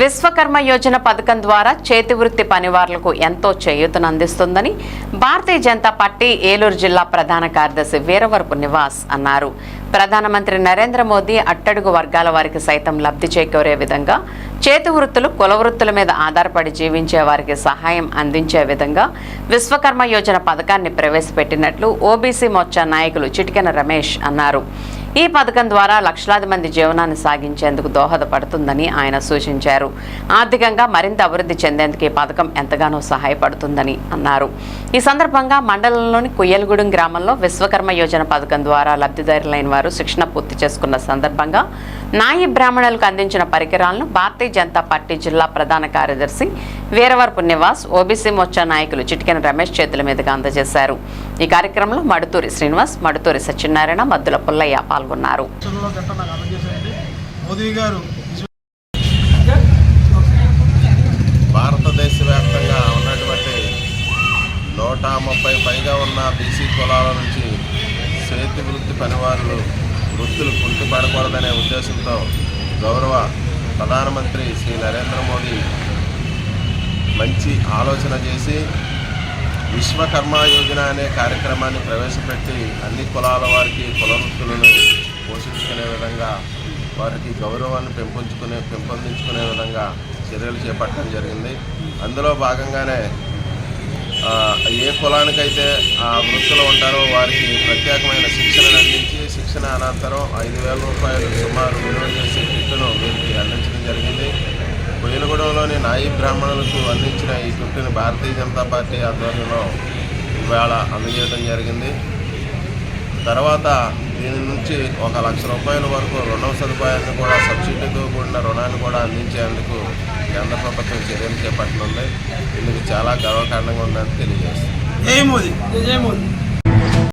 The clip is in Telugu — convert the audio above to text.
విశ్వకర్మ యోజన పథకం ద్వారా చేతి వృత్తి పనివారులకు ఎంతో చేయూతను అందిస్తుందని భారతీయ జనతా పార్టీ ఏలూరు జిల్లా ప్రధాన కార్యదర్శి వీరవరపు నివాస్ అన్నారు. ప్రధానమంత్రి నరేంద్ర మోదీ అట్టడుగు వర్గాల వారికి సైతం లబ్ధి చేకూరే విధంగా చేతి వృత్తులు కుల వృత్తుల మీద ఆధారపడి జీవించే వారికి సహాయం అందించే విధంగా విశ్వకర్మ యోజన పథకాన్ని ప్రవేశపెట్టినట్లు ఓబీసీ మోర్చా నాయకులు చిటికెన రమేష్ అన్నారు. ఈ పథకం ద్వారా లక్షలాది మంది జీవనాన్ని సాగించేందుకు దోహదపడుతుందని ఆయన సూచించారు. ఆర్థికంగా మరింత అభివృద్ధి చెందేందుకు ఈ పథకం ఎంతగానో సహాయపడుతుందని అన్నారు. ఈ సందర్భంగా మండలంలోని కుయ్యలగూడెం గ్రామంలో విశ్వకర్మ యోజన పథకం ద్వారా లబ్ధిదారులైన వారు శిక్షణ పూర్తి చేసుకున్న సందర్భంగా నాయి బ్రాహ్మణులకు అందించిన పరికరాలను భారతీయ జనతా పార్టీ జిల్లా ప్రధాన కార్యదర్శి వీరవరపు నివాస్ ఓబీసీ మోర్చా నాయకులు చిటికెన రమేష్ చేతుల మీదుగా అందజేశారు. ఈ కార్యక్రమంలో మడుతూరి శ్రీనివాస్ మడుతూరి సత్యనారాయణ మద్దుల పుల్లయ్య పాల్గొన్నారు. భారతదేశ వ్యాప్తంగా ఉన్నటువంటి నూట ముప్పై పైగా ఉన్న బీసీ కులాల నుంచి చేతి వృత్తి పనివారులు వృత్తులు కుంటుపడకూడదనే ఉద్దేశంతో గౌరవ ప్రధానమంత్రి శ్రీ నరేంద్ర మోదీ మంచి ఆలోచన చేసి విశ్వకర్మ యోజన అనే కార్యక్రమాన్ని ప్రవేశపెట్టి అన్ని కులాల వారికి కుల వృత్తులను పోషించుకునే విధంగా వారికి గౌరవాన్ని పెంపొంచుకునే పెంపొందించుకునే విధంగా చర్యలు చేపట్టడం జరిగింది. అందులో భాగంగానే ఏ కులానికైతే ఆ వృత్తిలో ఉంటారో వారికి ప్రత్యేకమైన శిక్షణను అందించి అనంతరం ఐదు వేల రూపాయలు సుమారు విలువ చేసే కిట్టును వీరికి అందించడం జరిగింది. కోయిలగూడెంలోని నాయి బ్రాహ్మణులకు అందించిన ఈ కిట్టుని భారతీయ జనతా పార్టీ ఆధ్వర్యంలో ఇవాళ అందజేయడం జరిగింది. తర్వాత దీని నుంచి ఒక లక్ష రూపాయల వరకు రుణ సదుపాయాన్ని కూడా సబ్సిడీతో కూడిన రుణాన్ని కూడా అందించేందుకు కేంద్ర ప్రభుత్వం చర్యలు చేపట్టనుంది. ఇందుకు చాలా గర్వకారణంగా ఉందని తెలియజేస్తుంది